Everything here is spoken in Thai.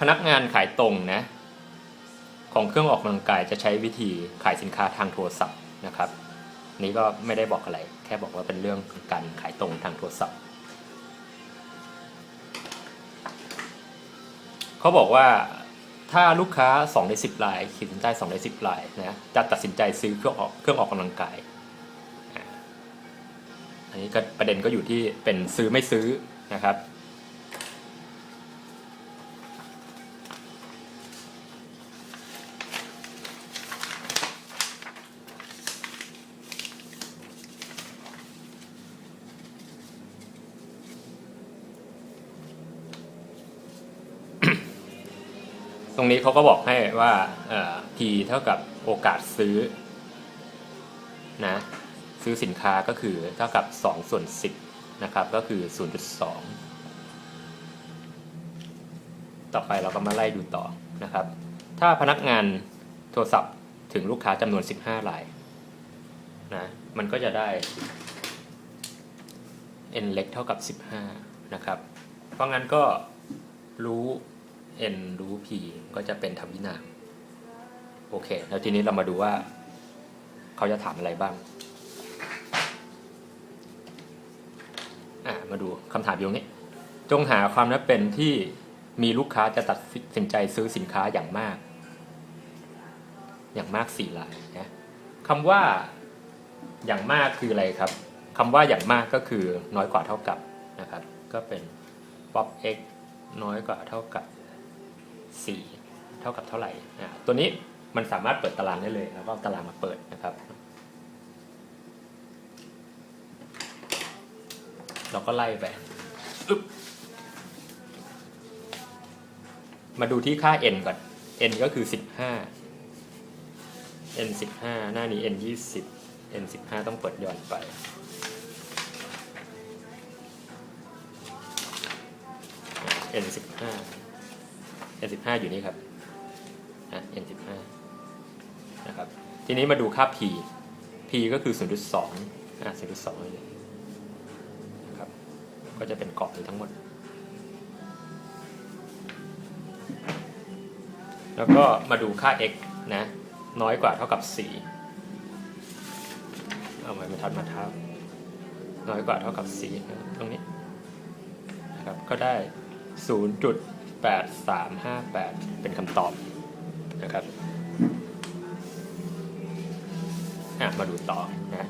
พนักงานขายตรงนะของเครื่องออกกำลังกายจะใช้วิธีขายสินค้าทางโทรศัพท์นะครับ นี่ก็ไม่ได้บอกอะไร แค่บอกว่าเป็นเรื่องการขายตรงทางโทรศัพท์ เขาบอกว่าถ้าลูกค้า 2 ใน 10รายขีดเส้นใต้2ใน 10รายนะจะตัดสินใจซื้อเครื่องออกเครื่องออกกำลังกาย อันนี้ก็ประเด็นก็อยู่ที่เป็นซื้อไม่ซื้อนะครับ ตรงนี้เขาก็บอกให้ว่าเอ่อ P เท่ากับโอกาสซื้อนะซื้อสินค้าก็คือเท่ากับ 2 ส่วน 10 นะครับ ก็คือ 0.2 ต่อไปเราก็มาไล่ดูต่อนะครับ ถ้าพนักงานโทรศัพท์ถึงลูกค้าจำนวน 15รายนะมันก็จะได้ n เล็กเท่ากับ 15 นะครับ เพราะงั้นก็รู้ n รู้ p ก็จะเป็นทวินาม โอเค แล้วทีนี้เรามาดูว่า เขาจะถามอะไรบ้าง อะ มาดูคำถามอยู่ตรงนี้ จงหาความนับเป็นที่มีลูกค้าจะตัดสินใจซื้อสินค้าอย่างมาก อย่างมากสี่รายนะคำว่าอย่างมากคืออะไรครับคำว่าอย่างมากก็คือน้อยกว่าเท่ากับนะครับ ก็เป็น pop x น้อยกว่าเท่ากับ 4 เท่ากับเท่าไหร่ตัวนี้มันสามารถเปิดตารางได้เลยแล้วก็าตารางมาเปิดนะครับ เราก็ไล่ไปมาดูที่ค่า n ก่อน n ก็คือ 15 n 15 หน้านี้ n 20 n 15 ต้องเปิดย้อนไป n 15 n 15 อยู่นี่ครับอะ n 15 นะครับ ทีนี้มาดูค่า p p ก็คือ 0.2อะ0.2เลยนะครับ ก็จะเป็นกรอบนี้ทั้งหมด แล้วก็มาดูค่า x นะ น้อยกว่าเท่ากับ 4 เอาไม้บรรทัดมาทับน้อยกว่าเท่ากับ 4 ตรงนี้นะครับ ก็ได้ 0. 0.8358 เป็นคำตอบนะครับมาดูต่อนะ